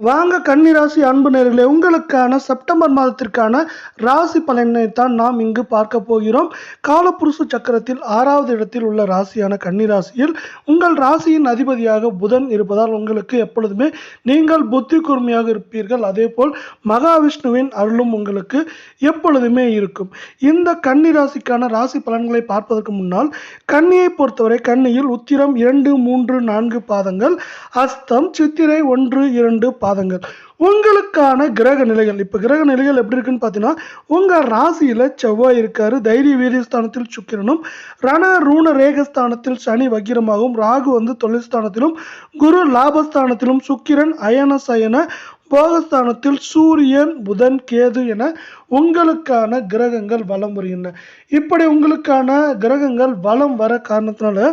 வாங்க கன்னிராசி அன்பு நேர்களே உங்களுக்கான செப்டம்பர் மாதத்திற்கான ராசி பலனை தான் நாம் இங்கு பார்க்க போகிறோம். காலப்புருஷ சக்கரத்தில் ஆறாவது இடத்தில் உள்ள ராசியான கன்னிராசியில் உங்கள் ராசியின் அதிபதியாக புதன் இருப்பதால் உங்களுக்கு எப்பொழுதுமே நீங்கள் புத்தி கூர்மையாக இருப்பீர்கள். அதேபோல் மகாவிஷ்ணுவின் அருளும் உங்களுக்கு எப்பொழுதுமே இருக்கும். இந்த கன்னிராசிக்கான ராசி பலன்களை பார்ப்பதற்கு முன்னால் கன்னியை பொறுத்தவரை கன்னியில் உத்திரம் இரண்டு மூன்று நான்கு பாதங்கள் அஸ்தம் சித்திரை ஒன்று இரண்டு பாதங்கள். உங்களுக்கான கிரக நிலைகள். இப்போ கிரக நிலைகள் எப்படி இருக்குன்னு பார்த்தீங்கன்னா உங்கள் ராசியில் செவ்வாய் இருக்கார். தைரிய வீரியஸ்தானத்தில் சுக்கிரனும் ரண ரூண ரேகஸ்தானத்தில் சனி வக்கிரமாகவும் ராகு வந்து தொழில்ஸ்தானத்திலும் குரு லாபஸ்தானத்திலும் சுக்கிரன் அயன சயன போகஸ்தானத்தில் சூரியன் புதன் கேது என உங்களுக்கான கிரகங்கள் வலம் வருகின்றன. இப்படி உங்களுக்கான கிரகங்கள் வலம் வர காரணத்தினால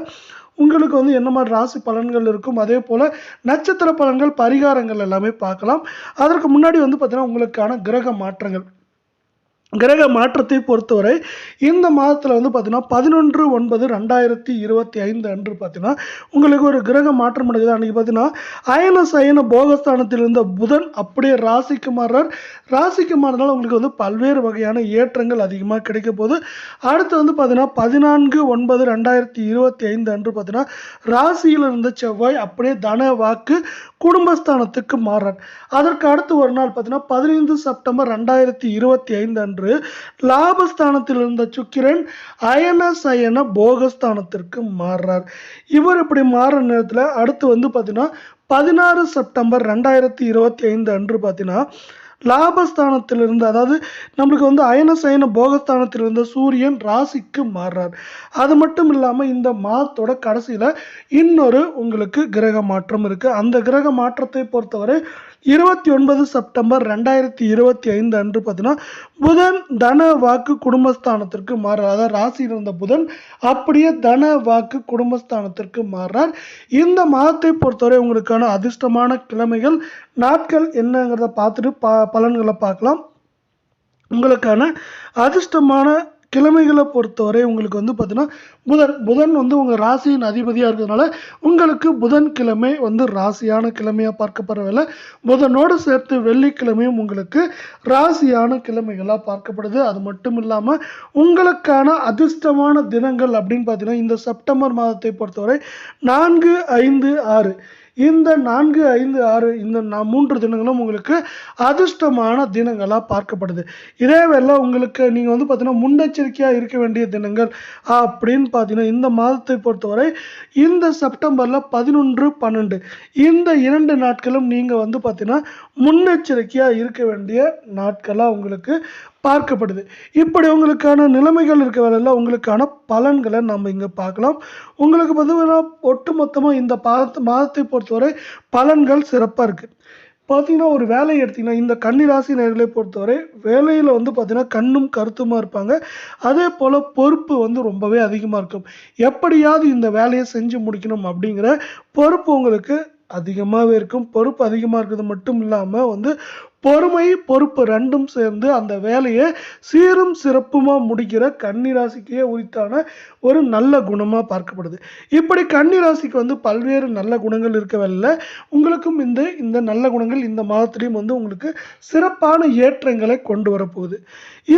உங்களுக்கு வந்து என்ன மாதிரி ராசி பலன்கள் இருக்கும்? அதே போல் நட்சத்திர பலன்கள் பரிகாரங்கள் எல்லாமே பார்க்கலாம். அதற்கு முன்னாடி வந்து பார்த்திங்கன்னா உங்களுக்கான கிரக மாற்றங்கள். கிரக மாற்றத்தை பொறுத்தவரை இந்த மாதத்தில் வந்து பார்த்திங்கன்னா பதினொன்று ஒன்பது ரெண்டாயிரத்தி இருபத்தி ஐந்து அன்று பார்த்தீங்கன்னா உங்களுக்கு ஒரு கிரக மாற்றம் நடக்குது. அன்றைக்கி பார்த்தீங்கன்னா அயன சயன போகஸ்தானத்தில் இருந்த புதன் அப்படியே ராசிக்கு மாறுறார். ராசிக்கு மாறினால் உங்களுக்கு வந்து பல்வேறு வகையான ஏற்றங்கள் அதிகமாக கிடைக்க போகுது. அடுத்து வந்து பார்த்திங்கன்னா பதினான்கு ஒன்பது ரெண்டாயிரத்தி இருபத்தி ஐந்து அன்று பார்த்தீங்கன்னா ராசியில் இருந்த செவ்வாய் அப்படியே தன வாக்கு குடும்பஸ்தானத்துக்கு மாறார் அதற்கு அடுத்து ஒரு நாள் பார்த்தீங்கன்னா பதினைந்து செப்டம்பர் ரெண்டாயிரத்தி இருபத்தி ஐந்து அன்று லாபஸ்தானத்தில் இருந்த சுக்கிரன் அயன சயன போகஸ்தானத்திற்கு மாறுறார். இவர் இப்படி மாறுற நேரத்தில் அடுத்து வந்து பார்த்தீங்கன்னா பதினாறு செப்டம்பர் ரெண்டாயிரத்தி இருபத்தி ஐந்து அன்று பார்த்தீங்கன்னா லாபஸ்தானத்திலிருந்து அதாவது நம்மளுக்கு வந்து அயன சயன போகஸ்தானத்தில் இருந்த சூரியன் ராசிக்கு மாறுறார். அது மட்டும் இல்லாமல் இந்த மாதத்தோட கடைசியில் இன்னொரு உங்களுக்கு கிரக மாற்றம் இருக்குது அந்த கிரக மாற்றத்தை பொறுத்தவரை இருபத்தி ஒன்பது செப்டம்பர் ரெண்டாயிரத்தி இருபத்தி ஐந்து அன்று பார்த்தீங்கன்னா புதன் தன வாக்கு குடும்பஸ்தானத்திற்கு மாறுறார். அதாவது ராசியில் இருந்த புதன் அப்படியே தன வாக்கு குடும்பஸ்தானத்திற்கு மாறுறார். இந்த மாதத்தை பொறுத்தவரை உங்களுக்கான அதிர்ஷ்டமான கிழமைகள் நாட்கள் என்னங்கிறத பார்த்துட்டு ப பலன்களை பார்க்கலாம். உங்களுக்கான அதிர்ஷ்டமான கிழமைகளை பொறுத்தவரை உங்களுக்கு வந்து பார்த்தீங்கன்னா புதன் புதன் வந்து உங்கள் ராசியின் அதிபதியாக இருக்கிறதுனால உங்களுக்கு புதன் கிழமை வந்து ராசியான கிழமையாக பார்க்கப்படவில்லை புதனோடு சேர்த்து வெள்ளிக்கிழமையும் உங்களுக்கு ராசியான கிழமைகளாக பார்க்கப்படுது. அது மட்டும் இல்லாமல் உங்களுக்கான அதிர்ஷ்டமான தினங்கள் அப்படின்னு பார்த்தீங்கன்னா இந்த செப்டம்பர் மாதத்தை பொறுத்தவரை நான்கு ஐந்து ஆறு. இந்த நான்கு ஐந்து ஆறு இந்த மூன்று தினங்களும் உங்களுக்கு அதிர்ஷ்டமான தினங்களாக பார்க்கப்படுது. இதேவேளை உங்களுக்கு நீங்கள் வந்து பார்த்தீங்கன்னா முன்னெச்சரிக்கையாக இருக்க வேண்டிய தினங்கள் அப்படின்னு பார்த்தீங்கன்னா இந்த மாதத்தை பொறுத்தவரை இந்த செப்டம்பரில் பதினொன்று பன்னெண்டு இந்த இரண்டு நாட்களும் நீங்கள் வந்து பார்த்தீங்கன்னா முன்னெச்சரிக்கையாக இருக்க வேண்டிய நாட்களாக உங்களுக்கு பார்க்கப்படுது. இப்படி உங்களுக்கான நிலைமைகள் இருக்க வேலையில் உங்களுக்கான பலன்களை நம்ம இங்கே பார்க்கலாம். உங்களுக்கு பார்த்தீங்கன்னா ஒட்டுமொத்தமாக இந்த பாதத்து மாதத்தை பொறுத்தவரை பலன்கள் சிறப்பாக இருக்குது பார்த்தீங்கன்னா ஒரு வேலையை எடுத்திங்கன்னா இந்த கன்னிராசி நேர்களை பொறுத்தவரை வேலையில் வந்து பார்த்தீங்கன்னா கண்ணும் கருத்துமாக இருப்பாங்க. அதே போல் பொறுப்பு வந்து ரொம்பவே அதிகமாக இருக்கும். எப்படியாவது இந்த வேலையை செஞ்சு முடிக்கணும் அப்படிங்கிற பொறுப்பு உங்களுக்கு அதிகமாகவே இருக்கும். பொறுப்பு அதிகமாக இருக்கிறது மட்டும் இல்லாமல் வந்து பொறுமை பொறுப்பு ரெண்டும் சேர்ந்து அந்த வேலையை சீரும் சிறப்புமாக முடிக்கிற கன்னிராசிக்கே உரித்தான ஒரு நல்ல குணமாக பார்க்கப்படுது. இப்படி கன்னிராசிக்கு வந்து பல்வேறு நல்ல குணங்கள் இருக்க உங்களுக்கும் இந்த இந்த நல்ல குணங்கள் இந்த மாதத்துலேயும் வந்து உங்களுக்கு சிறப்பான ஏற்றங்களை கொண்டு வரப்போகுது.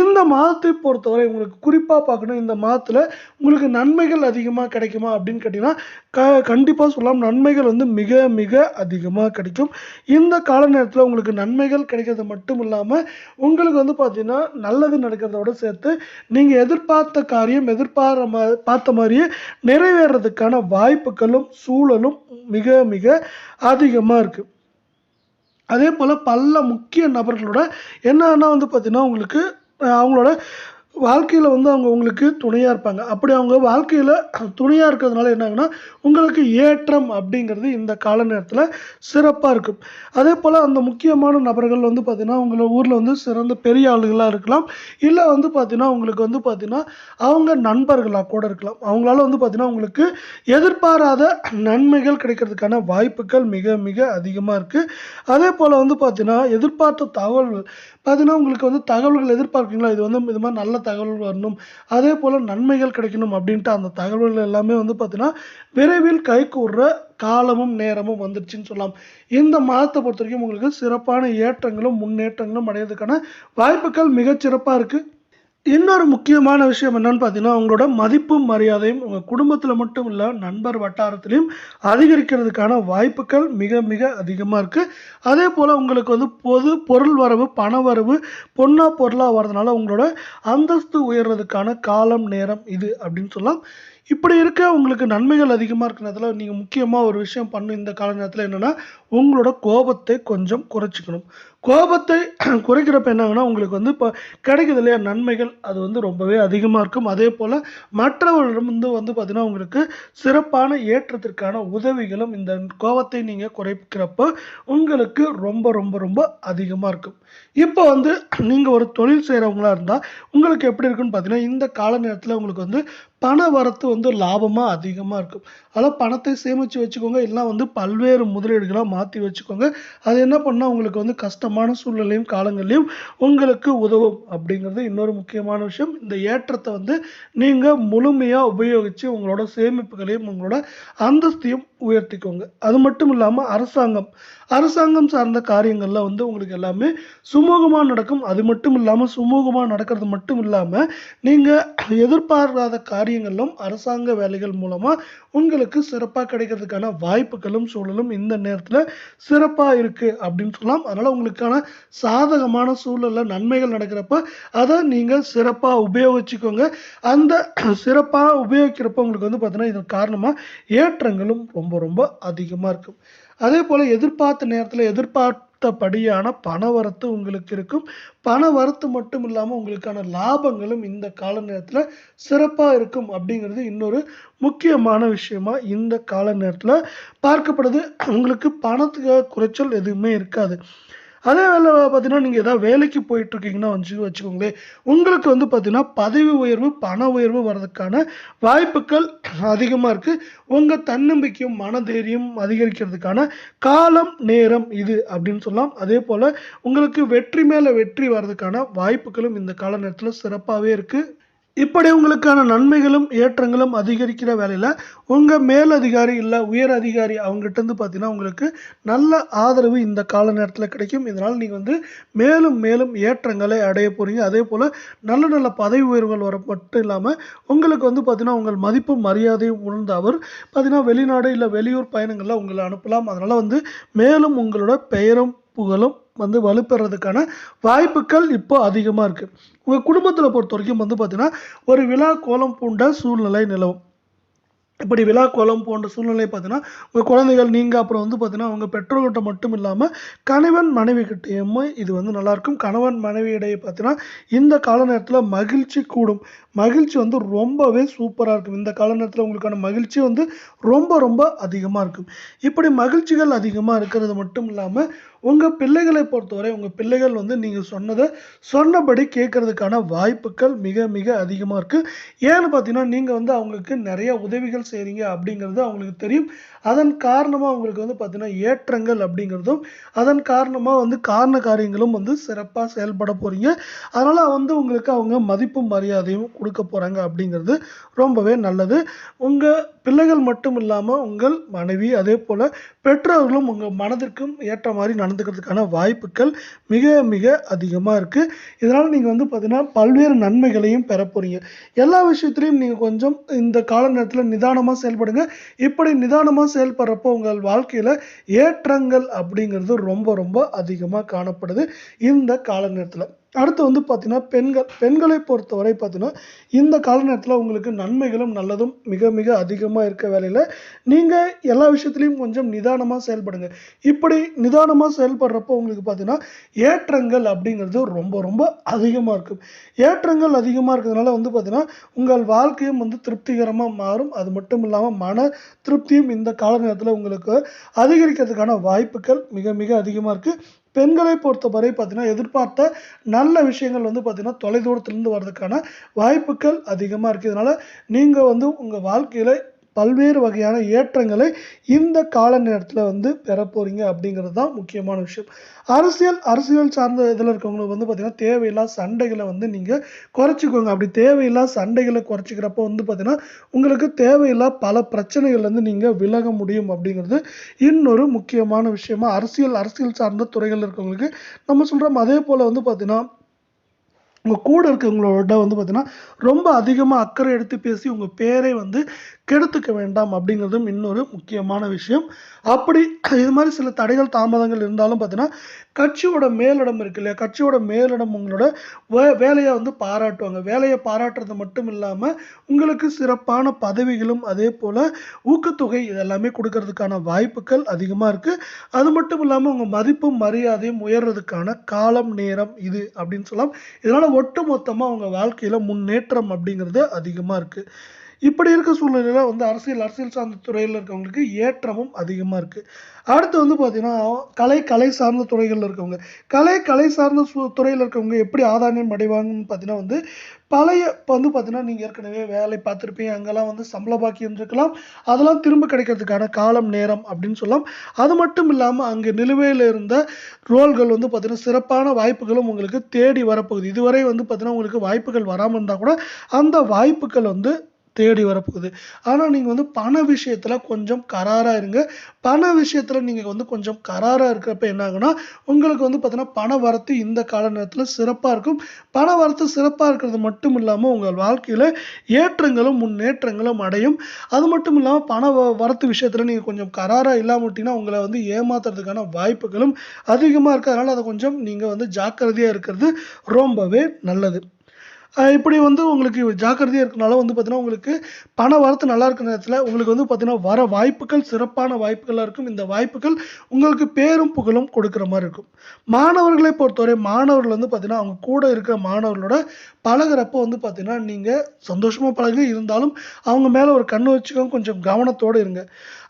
இந்த மாதத்தை பொறுத்தவரை உங்களுக்கு குறிப்பாக பார்க்கணும் இந்த மாதத்தில் உங்களுக்கு நன்மைகள் அதிகமாக கிடைக்குமா அப்படின்னு கேட்டிங்கன்னா க கண்டிப்பாக சொல்லலாம் நன்மைகள் வந்து மிக மிக அதிகமாக கிடைக்கும். இந்த கால நேரத்தில் உங்களுக்கு நன்மைகள் கிடைக்கிறது மட்டும் இல்லாமல் உங்களுக்கு வந்து பார்த்தீங்கன்னா நல்லது நடக்கிறதோட சேர்த்து நீங்கள் எதிர்பார்த்த காரியம் எதிர்பார்த்த பார்த்த மாதிரியே நிறைவேறதுக்கான வாய்ப்புகளும் சூழலும் மிக மிக அதிகமாக இருக்குது அதே போல் பல முக்கிய நபர்களோட என்னன்னா வந்து பார்த்திங்கன்னா உங்களுக்கு அவங்களோட வாழ்க்கையில் வந்து அவங்க உங்களுக்கு துணையாக இருப்பாங்க. அப்படி அவங்க வாழ்க்கையில் துணையாக இருக்கிறதுனால என்னாங்கன்னா உங்களுக்கு ஏற்றம் அப்படிங்கிறது இந்த கால நேரத்தில் சிறப்பாக இருக்கும். அதே போல் அந்த முக்கியமான நபர்கள் வந்து பார்த்திங்கன்னா உங்களை ஊரில் வந்து சிறந்த பெரிய ஆளுகளாக இருக்கலாம். இல்லை வந்து பார்த்திங்கன்னா உங்களுக்கு வந்து பார்த்திங்கன்னா அவங்க நண்பர்களாக கூட இருக்கலாம். அவங்களால வந்து பார்த்திங்கன்னா உங்களுக்கு எதிர்பாராத நன்மைகள் கிடைக்கிறதுக்கான வாய்ப்புகள் மிக மிக அதிகமாக இருக்குது அதே போல் வந்து பார்த்திங்கன்னா எதிர்பார்த்த தகவல்கள் பார்த்தீங்கன்னா உங்களுக்கு வந்து தகவல்கள் எதிர்பார்க்குறீங்களா? இது வந்து இது மாதிரி நல்ல தகவல் வரணும். அதே போல் நன்மைகள் கிடைக்கணும் அப்படின்ட்டு அந்த தகவல்கள் எல்லாமே வந்து பார்த்தீங்கன்னா விரைவில் கைகூடுற காலமும் நேரமும் வந்துருச்சுன்னு சொல்லலாம். இந்த மாதத்தை பொறுத்த வரைக்கும் உங்களுக்கு சிறப்பான ஏற்றங்களும் முன்னேற்றங்களும் அடையிறதுக்கான வாய்ப்புகள் மிகச்சிறப்பாக இருக்குது இன்னொரு முக்கியமான விஷயம் என்னன்னு பார்த்தீங்கன்னா உங்களோட மதிப்பும் மரியாதையும் உங்கள் குடும்பத்தில் மட்டும் இல்லை நண்பர் வட்டாரத்திலையும் அதிகரிக்கிறதுக்கான வாய்ப்புகள் மிக மிக அதிகமாக இருக்குது அதே போல் உங்களுக்கு வந்து பொது பொருள் வரவு பண வரவு பொன்னா பொருளாக வர்றதுனால உங்களோட அந்தஸ்து உயர்றதுக்கான காலம் நேரம் இது அப்படின்னு சொல்லலாம். இப்படி இருக்க உங்களுக்கு நன்மைகள் அதிகமாக இருக்கிற நேரத்தில் நீங்கள் முக்கியமாக ஒரு விஷயம் பண்ணும் இந்த கால நேரத்தில் என்னென்னா உங்களோட கோபத்தை கொஞ்சம் குறைச்சிக்கணும். கோபத்தை குறைக்கிறப்ப என்னங்கன்னா உங்களுக்கு வந்து இப்போ கிடைக்குது இல்லையா நன்மைகள் அது வந்து ரொம்பவே அதிகமாக இருக்கும். அதே போல் மற்றவர்களிடம் வந்து வந்து உங்களுக்கு சிறப்பான ஏற்றத்திற்கான உதவிகளும் இந்த கோபத்தை நீங்கள் குறைக்கிறப்ப உங்களுக்கு ரொம்ப ரொம்ப ரொம்ப அதிகமாக இருக்கும். இப்போ வந்து நீங்கள் ஒரு தொழில் செய்கிறவங்களா இருந்தால் உங்களுக்கு எப்படி இருக்குன்னு பார்த்தீங்கன்னா இந்த கால நேரத்தில் உங்களுக்கு வந்து பண வரத்து வந்து லாபமாக அதிகமாக இருக்கும். அதாவது பணத்தை சேமித்து வச்சுக்கோங்க. இல்லைனா வந்து பல்வேறு முதலீடுகளாக மாற்றி வச்சுக்கோங்க. அது என்ன பண்ணால் உங்களுக்கு வந்து கஷ்டமான சூழ்நிலையும் காலங்கள்லையும் உங்களுக்கு உதவும். அப்படிங்கிறது இன்னொரு முக்கியமான விஷயம். இந்த ஏற்றத்தை வந்து நீங்கள் முழுமையாக உபயோகித்து உங்களோட சேமிப்புகளையும் உங்களோட அந்தஸ்தையும் உயர்த்திக்கோங்க. அது மட்டும் இல்லாமல் அரசாங்கம். அரசாங்கம் சார்ந்த காரியங்களில் வந்து உங்களுக்கு எல்லாமே சுமூகமாக நடக்கும். அது மட்டும் இல்லாமல் சுமூகமாக நடக்கிறது மட்டும் இல்லாமல் நீங்கள் எதிர்பாராத காரியங்களும் அரசாங்க வேலைகள் மூலமாக உங்களுக்கு சிறப்பாக கிடைக்கிறதுக்கான வாய்ப்புகளும் சூழலும் இந்த நேரத்தில் சிறப்பாக இருக்குது அப்படின்னு சொல்லலாம். அதனால் உங்களுக்கான சாதகமான சூழலில் நன்மைகள் நடக்கிறப்ப அதை நீங்கள் சிறப்பாக உபயோகிச்சுக்கோங்க. அந்த சிறப்பாக உபயோகிக்கிறப்ப உங்களுக்கு வந்து பார்த்தீங்கன்னா இதன் காரணமாக ஏற்றங்களும் ரொம்ப ரொம்ப ரொம்ப அதிகமாக இருக்கும் அதே போல் எதிர்பார்த்த நேரத்தில் எதிர்பார்த்தபடியான பண வரத்து உங்களுக்கு இருக்கும். பண வரத்து மட்டும் இல்லாமல் உங்களுக்கான லாபங்களும் இந்த கால நேரத்தில் சிறப்பாக இருக்கும் அப்படிங்கிறது இன்னொரு முக்கியமான விஷயமா இந்த கால நேரத்தில் பார்க்கப்படுது. உங்களுக்கு பணத்துக்கு குறைச்சல் எதுவுமே இருக்காது. அதே வேலை பார்த்தீங்கன்னா நீங்கள் ஏதாவது வேலைக்கு போயிட்டுருக்கீங்கன்னா வச்சு வச்சுக்கோங்களேன் உங்களுக்கு வந்து பார்த்தீங்கன்னா பதவி உயர்வு பண உயர்வு வர்றதுக்கான வாய்ப்புகள் அதிகமாக இருக்குது உங்கள் தன்னம்பிக்கையும் மனதைரியம் அதிகரிக்கிறதுக்கான காலம் நேரம் இது அப்படின்னு சொல்லலாம். அதே போல் உங்களுக்கு வெற்றி மேலே வெற்றி வர்றதுக்கான வாய்ப்புகளும் இந்த கால நேரத்தில் சிறப்பாகவே இருக்குது இப்படி உங்களுக்கான நன்மைகளும் ஏற்றங்களும் அதிகரிக்கிற வேலையில் உங்கள் மேலதிகாரி இல்லை உயர் அதிகாரி அவங்ககிட்டருந்து பார்த்தீங்கன்னா உங்களுக்கு நல்ல ஆதரவு இந்த கால நேரத்தில் கிடைக்கும். இதனால் நீங்கள் வந்து மேலும் மேலும் ஏற்றங்களை அடைய போகிறீங்க அதே போல் நல்ல நல்ல பதவி உயர்வுகள் வர மட்டும் இல்லாமல் உங்களுக்கு வந்து பார்த்தீங்கன்னா உங்கள் மதிப்பும் மரியாதையும் உணர்ந்த அவர் பார்த்தீங்கன்னா வெளிநாடு இல்லை வெளியூர் பயணங்களில் உங்களை அனுப்பலாம். அதனால் வந்து மேலும் உங்களோட பெயரும் புகழும் வந்து வலுப்பெறதுக்கான வாய்ப்புகள் இப்போ அதிகமாக இருக்குது உங்கள் குடும்பத்தில் பொறுத்த வரைக்கும் வந்து பார்த்தீங்கன்னா ஒரு விழா கோலம் பூண்ட சூழ்நிலை நிலவும். இப்படி விழா கோலம் போன்ற சூழ்நிலை பார்த்தீங்கன்னா உங்கள் குழந்தைகள் நீங்கள் அப்புறம் வந்து பார்த்தீங்கன்னா உங்கள் பெற்றோர்கிட்ட மட்டும் இல்லாமல் கணவன் மனைவி கிட்டேயுமே இது வந்து நல்லாயிருக்கும் கணவன் மனைவி இடையே பார்த்தீங்கன்னா இந்த கால நேரத்தில் மகிழ்ச்சி கூடும். மகிழ்ச்சி வந்து ரொம்பவே சூப்பராக இருக்கும். இந்த கால நேரத்தில் உங்களுக்கான மகிழ்ச்சி வந்து ரொம்ப ரொம்ப அதிகமாக இருக்கும். இப்படி மகிழ்ச்சிகள் அதிகமாக இருக்கிறது மட்டும் இல்லாமல் உங்கள் பிள்ளைகளை பொறுத்தவரை உங்கள் பிள்ளைகள் வந்து நீங்கள் சொன்னதை சொன்னபடி கேட்கறதுக்கான வாய்ப்புகள் மிக மிக அதிகமாக இருக்குது ஏன்னு பார்த்தீங்கன்னா நீங்கள் வந்து அவங்களுக்கு நிறைய உதவிகள் செய்கிறீங்க அப்படிங்கிறது அவங்களுக்கு தெரியும். அதன் காரணமாக அவங்களுக்கு வந்து பார்த்திங்கன்னா ஏற்றங்கள் அப்படிங்கிறதும் அதன் காரணமாக வந்து காரண காரியங்களும் வந்து சிறப்பாக செயல்பட போகிறீங்க அதனால் வந்து உங்களுக்கு அவங்க மதிப்பும் மரியாதையும் கொடுக்க போகிறாங்க அப்படிங்கிறது ரொம்பவே நல்லது. உங்கள் பிள்ளைகள் மட்டும் இல்லாமல் உங்கள் மனைவி அதே போல் பெற்றோர்களும் உங்கள் மனதிற்கும் ஏற்ற மாதிரி நடந்துக்கிறதுக்கான வாய்ப்புகள் மிக மிக அதிகமாக இருக்குது இதனால் நீங்கள் வந்து பார்த்தீங்கன்னா பல்வேறு நன்மைகளையும் பெற போகிறீங்க எல்லா விஷயத்துலையும் நீங்கள் கொஞ்சம் இந்த கால நேரத்தில் நிதானமாக செயல்படுங்க. இப்படி நிதானமாக செயல்படுறப்போ உங்கள் வாழ்க்கையில் ஏற்றங்கள் அப்படிங்கிறது ரொம்ப ரொம்ப அதிகமாக காணப்படுது இந்த கால நேரத்தில் அடுத்து வந்து பார்த்தீங்கன்னா பெண்கள் பெண்களை பொறுத்தவரை பார்த்தீங்கன்னா இந்த கால நேரத்தில் உங்களுக்கு நன்மைகளும் நல்லதும் மிக மிக அதிகமாக இருக்க வேலையில். நீங்கள் எல்லா விஷயத்துலையும் கொஞ்சம் நிதானமாக செயல்படுங்க. இப்படி நிதானமாக செயல்படுறப்போ உங்களுக்கு பார்த்தீங்கன்னா ஏற்றங்கள் அப்படிங்கிறது ரொம்ப ரொம்ப அதிகமாக இருக்கும். ஏற்றங்கள் அதிகமாக இருக்கிறதுனால வந்து பார்த்தீங்கன்னா உங்கள் வாழ்க்கையும் வந்து திருப்திகரமாக மாறும். அது மட்டும் இல்லாமல் மன திருப்தியும் இந்த கால நேரத்தில் உங்களுக்கு அதிகரிக்கிறதுக்கான வாய்ப்புகள் மிக மிக அதிகமாக இருக்குது பெண்களை பொறுத்தவரை பார்த்தீங்கன்னா எதிர்பார்த்த நல்ல விஷயங்கள் வந்து பார்த்தீங்கன்னா தொலைதூரத்துலேருந்து வர்றதுக்கான வாய்ப்புகள் அதிகமாக இருக்குது இதனால் நீங்கள் வந்து உங்கள் வாழ்க்கையில் பல்வேறு வகையான ஏற்றங்களை இந்த கால நேரத்தில் வந்து பெற அப்படிங்கிறது தான் முக்கியமான விஷயம். அரசியல் அரசியல் சார்ந்த இதில் இருக்கவங்களுக்கு வந்து பார்த்தீங்கன்னா தேவையில்லா சண்டைகளை வந்து நீங்கள் குறைச்சிக்கோங்க. அப்படி தேவையில்லா சண்டைகளை குறைச்சிக்கிறப்போ வந்து பார்த்திங்கன்னா உங்களுக்கு தேவையில்லா பல பிரச்சனைகள்லேருந்து நீங்கள் விலக முடியும் அப்படிங்கிறது இன்னொரு முக்கியமான விஷயமா அரசியல் அரசியல் சார்ந்த துறைகள் இருக்கவங்களுக்கு நம்ம சொல்கிறோம் அதே போல் வந்து பார்த்திங்கன்னா உங்கள் கூட இருக்கவங்களோட வந்து பார்த்தீங்கன்னா ரொம்ப அதிகமாக அக்கறை எடுத்து பேசி உங்கள் பேரை வந்து கெடுத்துக்க வேண்டாம் அப்படிங்கிறதும் இன்னொரு முக்கியமான விஷயம். அப்படி இது மாதிரி சில தடைகள் தாமதங்கள் இருந்தாலும் பார்த்தீங்கன்னா கட்சியோட மேலிடம் இருக்கு இல்லையா? கட்சியோட மேலிடம் உங்களோட வே வேலையை வந்து பாராட்டுவாங்க. வேலையை பாராட்டுறது மட்டும் இல்லாமல் உங்களுக்கு சிறப்பான பதவிகளும் அதே போல் ஊக்கத்தொகை இதெல்லாமே கொடுக்கறதுக்கான வாய்ப்புகள் அதிகமாக இருக்குது அது மட்டும் இல்லாமல் உங்கள் மதிப்பும் மரியாதையும் உயர்றதுக்கான காலம் நேரம் இது அப்படின்னு சொல்லலாம். இதனால் ஒட்டு மொத்தமாக உங்கள் வாழ்க்கையில் முன்னேற்றம் அப்படிங்கிறது அதிகமாக இருக்குது இப்படி இருக்க சூழ்நிலையில் வந்து அரசியல் அரசியல் சார்ந்த துறையில் இருக்கவங்களுக்கு ஏற்றமும் அதிகமாக இருக்குது அடுத்து வந்து பார்த்திங்கன்னா கலை கலை சார்ந்த துறைகளில் இருக்கவங்க. கலை கலை சார்ந்த துறையில் இருக்கவங்க எப்படி ஆதாயம் அடைவாங்கன்னு பார்த்தீங்கன்னா வந்து பழைய இப்போ வந்து பார்த்தீங்கன்னா நீங்கள் ஏற்கனவே வேலை பார்த்துருப்பீங்க அங்கெல்லாம் வந்து சம்பள பாக்கியம் இருக்கலாம் அதெல்லாம் திரும்ப கிடைக்கிறதுக்கான காலம் நேரம் அப்படின்னு சொல்லலாம். அது மட்டும் இல்லாமல் அங்கே நிலுவையில் இருந்த ரோல்கள் வந்து பார்த்தீங்கன்னா சிறப்பான வாய்ப்புகளும் உங்களுக்கு தேடி வரப்போகுது. இதுவரை வந்து பார்த்திங்கன்னா உங்களுக்கு வாய்ப்புகள் வராமல் இருந்தால் கூட அந்த வாய்ப்புகள் வந்து தேடி வரப்போகுது. ஆனால் நீங்கள் வந்து பண விஷயத்தில் கொஞ்சம் கராராக இருங்க. பண விஷயத்தில் நீங்கள் வந்து கொஞ்சம் கராராக இருக்கிறப்ப என்ன ஆகுனா உங்களுக்கு வந்து பார்த்தீங்கன்னா பண வரத்து இந்த கால நேரத்தில் சிறப்பாக இருக்கும். பண வரத்து சிறப்பாக இருக்கிறது மட்டும் இல்லாமல் உங்கள் வாழ்க்கையில் ஏற்றங்களும் முன்னேற்றங்களும் அடையும். அது மட்டும் இல்லாமல் பண வ வரத்து விஷயத்தில் நீங்கள் கொஞ்சம் கராராக இல்லாமல் விட்டிங்கன்னா உங்களை வந்து ஏமாத்துறதுக்கான வாய்ப்புகளும் அதிகமாக இருக்குது அதனால் அதை கொஞ்சம் நீங்கள் வந்து ஜாக்கிரதையாக இருக்கிறது ரொம்பவே நல்லது. இப்படி வந்து உங்களுக்கு ஜாக்கிரதையாக இருக்கனால வந்து பார்த்தீங்கன்னா உங்களுக்கு பண வரத்து நல்லா இருக்கிற நேரத்தில் உங்களுக்கு வந்து பார்த்தீங்கன்னா வர வாய்ப்புகள் சிறப்பான வாய்ப்புகளாக இருக்கும். இந்த வாய்ப்புகள் உங்களுக்கு பேரும் புகழும் கொடுக்குற மாதிரி இருக்கும். மாணவர்களை பொறுத்தவரை மாணவர்கள் வந்து பார்த்தீங்கன்னா அவங்க கூட இருக்கிற மாணவர்களோட பழகுறப்போ வந்து பார்த்தீங்கன்னா நீங்கள் சந்தோஷமாக பழகு இருந்தாலும் அவங்க மேலே ஒரு கண்ணு வச்சுக்கோங்க. கொஞ்சம் கவனத்தோடு இருங்க.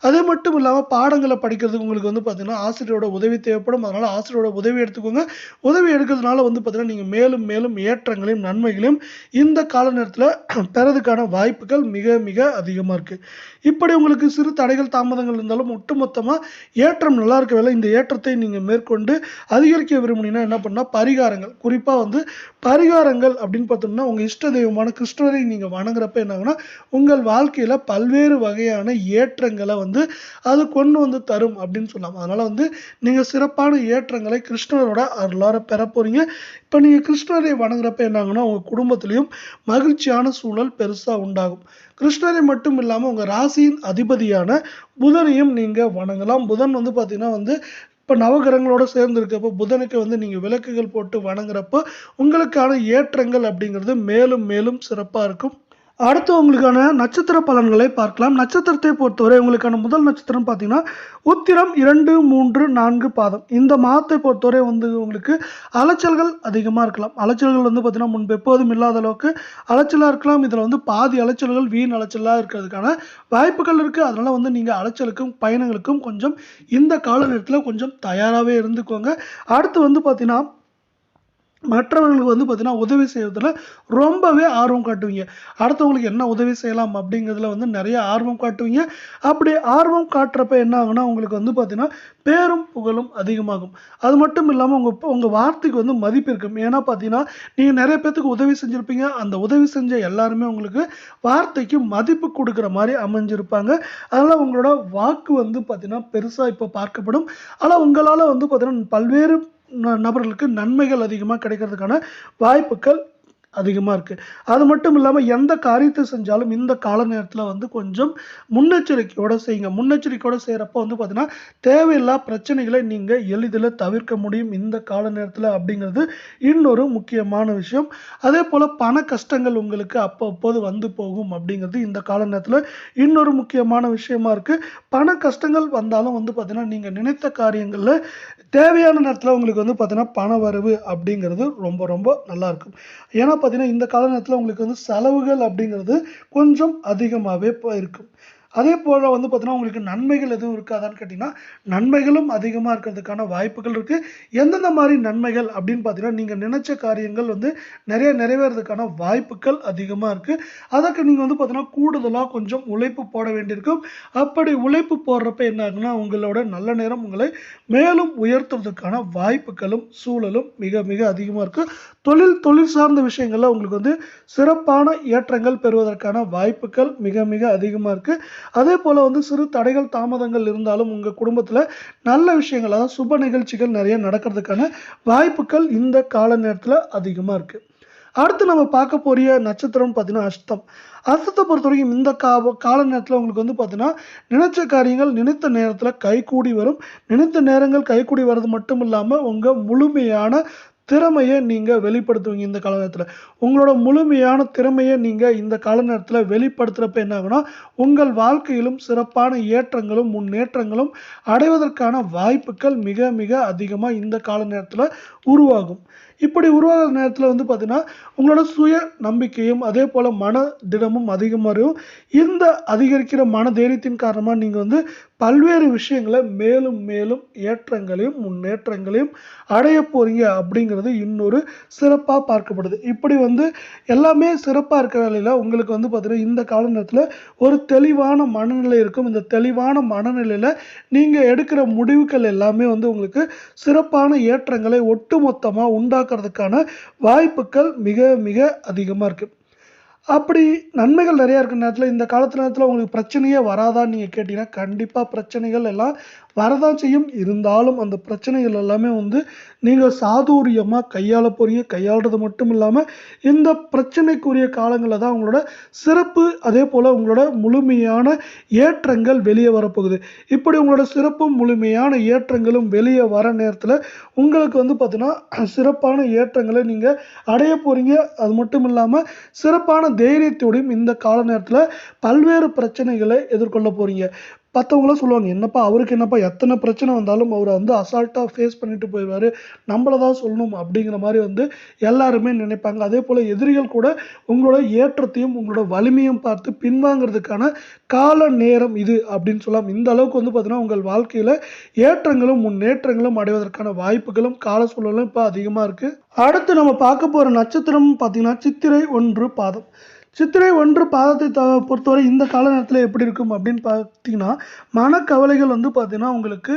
அதே மட்டும் இல்லாமல் பாடங்களை படிக்கிறதுக்கு உங்களுக்கு வந்து பார்த்தீங்கன்னா ஆசிரியரோட உதவி தேவைப்படும். அதனால் ஆசிரியரோட உதவி எடுத்துக்கோங்க. உதவி எடுக்கிறதுனால வந்து பார்த்தீங்கன்னா நீங்கள் மேலும் மேலும் ஏற்றங்களையும் நன்மைகளையும் இந்த கால நேரத்தில் பெறதுக்கான வாய்ப்புகள் மிக மிக அதிகமாக இருக்குது இப்படி உங்களுக்கு சிறு தடைகள் தாமதங்கள் இருந்தாலும் ஒட்டுமொத்தமாக ஏற்றம் நல்லா இருக்க வேலை. இந்த ஏற்றத்தை நீங்கள் மேற்கொண்டு அதிகரிக்க விரும்புனீங்கன்னா என்ன பண்ணால் பரிகாரங்கள். குறிப்பாக வந்து பரிகாரங்கள் அப்படின்னு பார்த்தோம்னா உங்கள் இஷ்ட தெய்வமான கிருஷ்ணரை நீங்கள் வணங்குறப்ப என்னாகுன்னா உங்கள் வாழ்க்கையில் பல்வேறு வகையான ஏற்றங்களை வந்து அது கொண்டு வந்து தரும் அப்படின்னு சொல்லலாம் அதனால் வந்து நீங்கள் சிறப்பான ஏற்றங்களை கிருஷ்ணரோட அருளார பெற போகிறீங்க இப்போ நீங்கள் கிருஷ்ணரை வணங்குறப்ப என்னாகுன்னா உங்கள் குடும்ப குடும்பத்திலையும் மகிழ்ச்சியான சூழல் பெருசாக உண்டாகும். கிருஷ்ணரை மட்டும் இல்லாமல் உங்கள் ராசியின் அதிபதியான புதனையும் நீங்கள் வணங்கலாம். புதன் வந்து பார்த்தீங்கன்னா வந்து இப்போ நவகிரகங்களோட சேர்ந்து இருக்கப்போ புதனுக்கு வந்து நீங்கள் விளக்குகள் போட்டு வணங்குறப்போ உங்களுக்கான ஏற்றங்கள் அப்படிங்கிறது மேலும் மேலும் சிறப்பாக இருக்கும். அடுத்து உங்களுக்கான நட்சத்திர பலன்களை பார்க்கலாம். நட்சத்திரத்தை பொறுத்தவரை உங்களுக்கான முதல் நட்சத்திரம் பார்த்தீங்கன்னா உத்திரம் இரண்டு மூன்று நான்கு பாதம். இந்த மாதத்தை பொறுத்தவரை வந்து உங்களுக்கு அலைச்சல்கள் அதிகமாக இருக்கலாம். அலைச்சல்கள் வந்து பார்த்தீங்கன்னா முன்பு எப்போதும் இல்லாத அளவுக்கு அலைச்சலாக இருக்கலாம். இதில் வந்து பாதி அலைச்சல்கள் வீண் அலைச்சலாக இருக்கிறதுக்கான வாய்ப்புகள் இருக்குது அதனால் வந்து நீங்கள் அலைச்சலுக்கும் பயணங்களுக்கும் கொஞ்சம் இந்த கால நேரத்தில் கொஞ்சம் தயாராகவே இருந்துக்கோங்க. அடுத்து வந்து பார்த்தீங்கன்னா மற்றவர்களுக்கு வந்து பார்த்தீங்கன்னா உதவி செய்வதில் ரொம்பவே ஆர்வம் காட்டுவீங்க. அடுத்தவங்களுக்கு என்ன உதவி செய்யலாம் அப்படிங்கிறதுல வந்து நிறைய ஆர்வம் காட்டுவீங்க. அப்படி ஆர்வம் காட்டுறப்ப என்ன ஆகுனா உங்களுக்கு வந்து பார்த்தீங்கன்னா பேரும் புகழும் அதிகமாகும். அது மட்டும் இல்லாமல் உங்கள் உங்கள் வார்த்தைக்கு வந்து மதிப்பு இருக்கும். ஏன்னா பார்த்தீங்கன்னா நீங்கள் நிறைய பேர்த்துக்கு உதவி செஞ்சுருப்பீங்க. அந்த உதவி செஞ்ச எல்லாருமே உங்களுக்கு வார்த்தைக்கு மதிப்பு கொடுக்குற மாதிரி அமைஞ்சிருப்பாங்க. அதனால் உங்களோட வாக்கு வந்து பார்த்திங்கன்னா பெருசாக இப்போ பார்க்கப்படும். ஆனால் உங்களால் வந்து பார்த்திங்கன்னா பல்வேறு நபர்களுக்கு நன்மைகள் அதிகமாக கிடைக்கிறதுக்கான வாய்ப்புகள் அதிகமாக இருக்குது அது மட்டும் இல்லாமல் எந்த காரியத்தை செஞ்சாலும் இந்த கால நேரத்தில் வந்து கொஞ்சம் முன்னெச்சரிக்கையோடு செய்யுங்க. முன்னெச்சரிக்கையோடு செய்கிறப்போ வந்து பார்த்தீங்கன்னா தேவையில்லா பிரச்சனைகளை நீங்கள் எளிதில் தவிர்க்க முடியும் இந்த கால நேரத்தில் அப்படிங்கிறது இன்னொரு முக்கியமான விஷயம். அதே போல் பண கஷ்டங்கள் உங்களுக்கு அப்பப்போது வந்து போகும் அப்படிங்கிறது இந்த கால நேரத்தில் இன்னொரு முக்கியமான விஷயமா இருக்குது பண கஷ்டங்கள் வந்தாலும் வந்து பார்த்தீங்கன்னா நீங்கள் நினைத்த காரியங்களில் தேவையான நேரத்தில் உங்களுக்கு வந்து பார்த்தீங்கன்னா பண வரவு அப்படிங்கிறது ரொம்ப ரொம்ப நல்லாயிருக்கும் ஏன்னா பார்த்தீங்கன்னா இந்த கால நேரத்தில் உங்களுக்கு வந்து செலவுகள் அப்படிங்கிறது கொஞ்சம் அதிகமாகவே இருக்கும். அதே போல் வந்து பார்த்தீங்கன்னா உங்களுக்கு நன்மைகள் எதுவும் இருக்காதான்னு கேட்டிங்கன்னா நன்மைகளும் அதிகமாக இருக்கிறதுக்கான வாய்ப்புகள் இருக்குது எந்தெந்த மாதிரி நன்மைகள் அப்படின்னு பார்த்தீங்கன்னா நீங்கள் நினச்ச காரியங்கள் வந்து நிறைய நிறைவேறதுக்கான வாய்ப்புகள் அதிகமாக இருக்குது அதற்கு நீங்கள் வந்து பார்த்தீங்கன்னா கூடுதலாக கொஞ்சம் உழைப்பு போட வேண்டியிருக்கும். அப்படி உழைப்பு போடுறப்ப என்ன ஆகுன்னா உங்களோட நல்ல நேரம் உங்களை மேலும் உயர்த்துறதுக்கான வாய்ப்புகளும் சூழலும் மிக மிக அதிகமாக இருக்குது தொழில் தொழில் சார்ந்த விஷயங்களில் உங்களுக்கு வந்து சிறப்பான ஏற்றங்கள் பெறுவதற்கான வாய்ப்புகள் மிக மிக அதிகமாக இருக்குது அதே போல் வந்து சிறு தடைகள் தாமதங்கள் இருந்தாலும் உங்கள் குடும்பத்தில் நல்ல விஷயங்கள் அதாவது சுப நிகழ்ச்சிகள் நிறைய நடக்கிறதுக்கான வாய்ப்புகள் இந்த கால நேரத்தில் அதிகமாக இருக்குது அடுத்து நம்ம பார்க்க போகிற நட்சத்திரம் பார்த்தீங்கன்னா அஷ்டம். அஷ்டத்தை பொறுத்த வரைக்கும் இந்த கா கால நேரத்தில் உங்களுக்கு வந்து பார்த்தீங்கன்னா நினைச்ச காரியங்கள் நினைத்த நேரத்தில் கைகூடி வரும். நினைத்த நேரங்கள் கைகூடி வர்றது மட்டும் இல்லாமல் உங்கள் முழுமையான திறமையை நீங்கள் வெளிப்படுத்துவீங்க இந்த காலகட்டத்தில். உங்களோட முழுமையான திறமையை நீங்கள் இந்த கால நேரத்தில் வெளிப்படுத்துகிறப்ப என்ன ஆகும்னா உங்கள் வாழ்க்கையிலும் சிறப்பான ஏற்றங்களும் முன்னேற்றங்களும் அடைவதற்கான வாய்ப்புகள் மிக மிக அதிகமாக இந்த கால நேரத்தில் உருவாகும். இப்படி உருவாகிற நேரத்தில் வந்து பார்த்திங்கன்னா உங்களோட சுய நம்பிக்கையும் அதே போல் மன திடமும் அதிகமாகும் இந்த அதிகரிக்கிற மன தைரியத்தின் காரணமாக நீங்கள் வந்து பல்வேறு விஷயங்களை மேலும் மேலும் ஏற்றங்களையும் முன்னேற்றங்களையும் அடைய போகிறீங்க அப்படிங்கிறது இன்னொரு சிறப்பாக பார்க்கப்படுது. இப்படி வந்து எல்லாமே சிறப்பாக இருக்க வேலையில் உங்களுக்கு வந்து பார்த்திங்கன்னா இந்த கால நேரத்தில் ஒரு தெளிவான மனநிலை இருக்கும். இந்த தெளிவான மனநிலையில் நீங்கள் எடுக்கிற முடிவுகள் எல்லாமே வந்து உங்களுக்கு சிறப்பான ஏற்றங்களை ஒட்டுமொத்தமாக உருவாக்குறதுக்கான வாய்ப்புகள் மிக மிக அதிகமாக இருக்குது அப்படி நன்மைகள் நிறையா இருக்கிற நேரத்தில் இந்த காலத்து நேரத்தில் உங்களுக்கு பிரச்சனையே வராதான்னு நீங்கள் கேட்டிங்கன்னா கண்டிப்பாக பிரச்சனைகள் எல்லாம் வரதான் செய்யும் இருந்தாலும் அந்த பிரச்சனைகள் எல்லாமே வந்து நீங்கள் சாதுரியமாக கையாள போகிறீங்க கையாளுறது மட்டும் இல்லாமல் இந்த பிரச்சனைக்குரிய காலங்களில் தான் உங்களோட சிறப்பு அதே போல் உங்களோட முழுமையான ஏற்றங்கள் வெளியே வரப்போகுது. இப்படி உங்களோட சிறப்பும் முழுமையான ஏற்றங்களும் வெளியே வர நேரத்தில் உங்களுக்கு வந்து பார்த்தீங்கன்னா சிறப்பான ஏற்றங்களை நீங்கள் அடைய போகிறீங்க அது மட்டும் இல்லாமல் சிறப்பான தைரியத்தோடையும் இந்த கால நேரத்தில் பல்வேறு பிரச்சனைகளை எதிர்கொள்ள போகிறீங்க மற்றவங்களாம் சொல்லுவாங்க என்னப்பா அவருக்கு என்னப்பா எத்தனை பிரச்சனை வந்தாலும் அவர் வந்து அசால்ட்டாக ஃபேஸ் பண்ணிட்டு போயிடுவார். நம்மளை தான் சொல்லணும் அப்படிங்கிற மாதிரி வந்து எல்லாருமே நினைப்பாங்க. அதே போல் எதிரிகள் கூட உங்களோட ஏற்றத்தையும் உங்களோட வலிமையும் பார்த்து பின்வாங்கிறதுக்கான கால நேரம் இது அப்படின்னு சொல்லலாம். இந்த அளவுக்கு வந்து பார்த்தீங்கன்னா உங்கள் வாழ்க்கையில் ஏற்றங்களும் முன்னேற்றங்களும் அடைவதற்கான வாய்ப்புகளும் கால சூழலும் இப்போ அதிகமாக இருக்குது அடுத்து நம்ம பார்க்க போகிற நட்சத்திரம் பார்த்தீங்கன்னா சித்திரை ஒன்று பாதம். சித்திரை ஒன்று பாதத்தை த பொறுத்தவரை இந்த கால நேரத்தில் எப்படி இருக்கும் அப்படின்னு பார்த்தீங்கன்னா மனக்கவலைகள் வந்து பார்த்திங்கன்னா உங்களுக்கு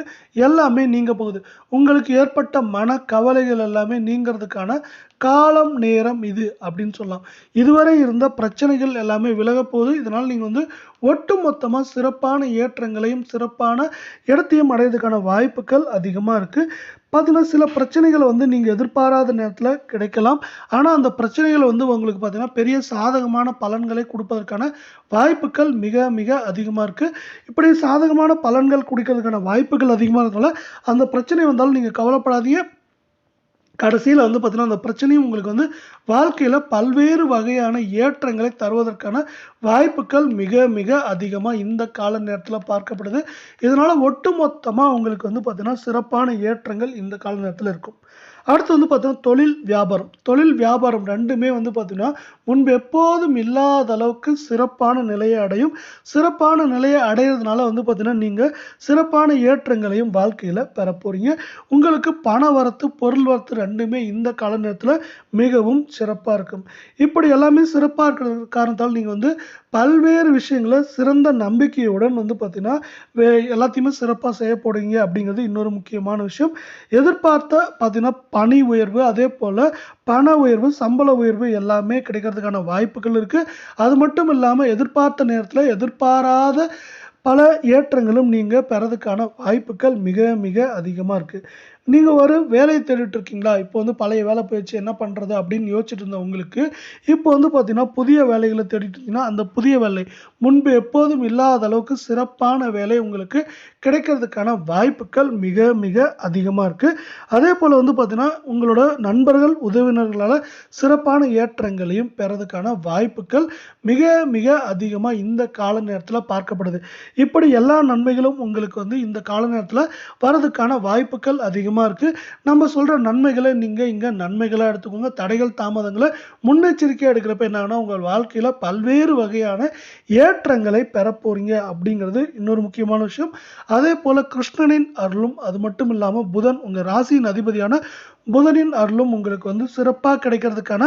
எல்லாமே நீங்க போகுது. உங்களுக்கு ஏற்பட்ட மனக்கவலைகள் எல்லாமே நீங்கிறதுக்கான காலம் நேரம் இது அப்படின்னு சொல்லலாம். இதுவரை இருந்த பிரச்சனைகள் எல்லாமே விலகப்போகுது இதனால் நீங்கள் வந்து ஒட்டு மொத்தமாக சிறப்பான ஏற்றங்களையும் சிறப்பான இடத்தையும் அடையிறதுக்கான வாய்ப்புகள் அதிகமாக இருக்குது பார்த்திங்கன்னா சில பிரச்சனைகளை வந்து நீங்கள் எதிர்பாராத நேரத்தில் கிடைக்கலாம். ஆனால் அந்த பிரச்சனைகள் வந்து உங்களுக்கு பார்த்திங்கன்னா பெரிய சாதகமான பலன்களை கொடுப்பதற்கான வாய்ப்புகள் மிக மிக அதிகமாக இருக்குது இப்படி சாதகமான பலன்கள் கொடுக்கறதுக்கான வாய்ப்புகள் அதிகமாக இருக்கனால அந்த பிரச்சனை வந்தாலும் நீங்கள் கவலைப்படாதீங்க. கடைசியில் வந்து பார்த்தீங்கன்னா அந்த பிரச்சனையும் உங்களுக்கு வந்து வாழ்க்கையில் பல்வேறு வகையான ஏற்றங்களை தருவதற்கான வாய்ப்புகள் மிக மிக அதிகமாக இந்த கால நேரத்தில் பார்க்கப்படுது. இதனால் ஒட்டுமொத்தமாக உங்களுக்கு வந்து பார்த்தீங்கன்னா சிறப்பான ஏற்றங்கள் இந்த கால நேரத்தில் இருக்கும். அடுத்து வந்து பார்த்தீங்கன்னா தொழில் வியாபாரம். தொழில் வியாபாரம் ரெண்டுமே வந்து பார்த்தீங்கன்னா முன்பு எப்போதும் இல்லாத அளவுக்கு சிறப்பான நிலையை அடையும். சிறப்பான நிலையை அடையிறதுனால வந்து பார்த்தீங்கன்னா நீங்கள் சிறப்பான ஏற்றங்களையும் வாழ்க்கையில் பெற போகிறீங்க உங்களுக்கு பண வரத்து பொருள் வரத்து ரெண்டுமே இந்த கால நேரத்தில் மிகவும் சிறப்பாக இருக்கும். இப்படி எல்லாமே சிறப்பாக இருக்கிற காரணத்தால் நீங்கள் வந்து பல்வேறு விஷயங்களை சிறந்த நம்பிக்கையுடன் வந்து பார்த்திங்கன்னா வே எல்லாத்தையுமே சிறப்பாக செய்ய போடுங்க அப்படிங்கிறது இன்னொரு முக்கியமான விஷயம். எதிர்பார்த்த பார்த்தீங்கன்னா பணி உயர்வு அதே போல் பண உயர்வு சம்பள உயர்வு எல்லாமே கிடைக்கிறதுக்கான வாய்ப்புகள் இருக்குது அது மட்டும் இல்லாமல் எதிர்பார்த்த நேரத்தில் எதிர்பாராத பல ஏற்றங்களும் நீங்கள் பெறதுக்கான வாய்ப்புகள் மிக மிக அதிகமாக இருக்குது நீங்கள் ஒரு வேலையை தேடிட்டு இருக்கீங்களா? இப்போ வந்து பழைய வேலை போயிடுச்சு என்ன பண்ணுறது அப்படின்னு யோசிச்சுட்டு இருந்த உங்களுக்கு இப்போ வந்து பார்த்தீங்கன்னா புதிய வேலைகளை தேடிட்டு இருந்தீங்கன்னா அந்த புதிய வேலை முன்பு எப்போதும் இல்லாத அளவுக்கு சிறப்பான வேலை உங்களுக்கு கிடைக்கிறதுக்கான வாய்ப்புகள் மிக மிக அதிகமாக இருக்குது அதே போல் வந்து பார்த்தீங்கன்னா உங்களோட நண்பர்கள் உதவினர்களால் சிறப்பான ஏற்றங்களையும் பெறதுக்கான வாய்ப்புகள் மிக மிக அதிகமாக இந்த கால நேரத்தில் பார்க்கப்படுது. இப்படி எல்லா நன்மைகளும் உங்களுக்கு வந்து இந்த கால நேரத்தில் வரதுக்கான வாய்ப்புகள் அதிகம் அதிகமாக இருக்குது நம்ம சொல்கிற நன்மைகளை நீங்கள் இங்கே நன்மைகளாக எடுத்துக்கோங்க. தடைகள் தாமதங்களை முன்னெச்சரிக்கையாக எடுக்கிறப்ப என்ன உங்கள் வாழ்க்கையில் பல்வேறு வகையான ஏற்றங்களை பெறப்போறீங்க அப்படிங்கிறது இன்னொரு முக்கியமான விஷயம். அதே போல் கிருஷ்ணனின் அருளும் அது மட்டும் இல்லாமல் புதன் உங்கள் ராசியின் அதிபதியான புதனின் அருளும் உங்களுக்கு வந்து சிறப்பாக கிடைக்கிறதுக்கான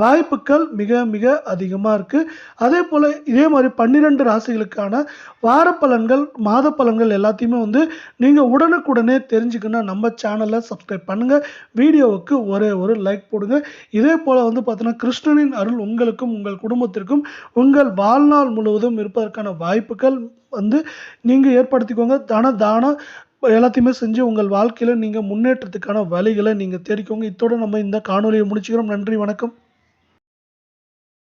வாய்ப்புகள் மிக மிக அதிகமாக இருக்குது அதே போல் இதே மாதிரி பன்னிரெண்டு ராசிகளுக்கான வார பலன்கள் மாத பலன்கள் எல்லாத்தையுமே வந்து நீங்கள் உடனுக்குடனே தெரிஞ்சுக்கணும் நம்ம சேனலை சப்ஸ்கிரைப் பண்ணுங்கள் வீடியோவுக்கு ஒரே ஒரு லைக் போடுங்க. இதே போல் வந்து பார்த்தீங்கன்னா கிருஷ்ணனின் அருள் உங்களுக்கும் உங்கள் குடும்பத்திற்கும் உங்கள் வாழ்நாள் முழுவதும் இருப்பதற்கான வாய்ப்புகள் வந்து நீங்கள் ஏற்படுத்திக்கோங்க. தன தான எல்லாத்தையுமே செஞ்சு உங்கள் வாழ்க்கையில் நீங்கள் முன்னேற்றத்துக்கான வழிகளை நீங்கள் தேடிக்கோங்க. இத்தோடு நம்ம இந்த காணொலியை முடிச்சுக்கிறோம். நன்றி வணக்கம்.